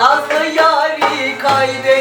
Nazlı yari kayde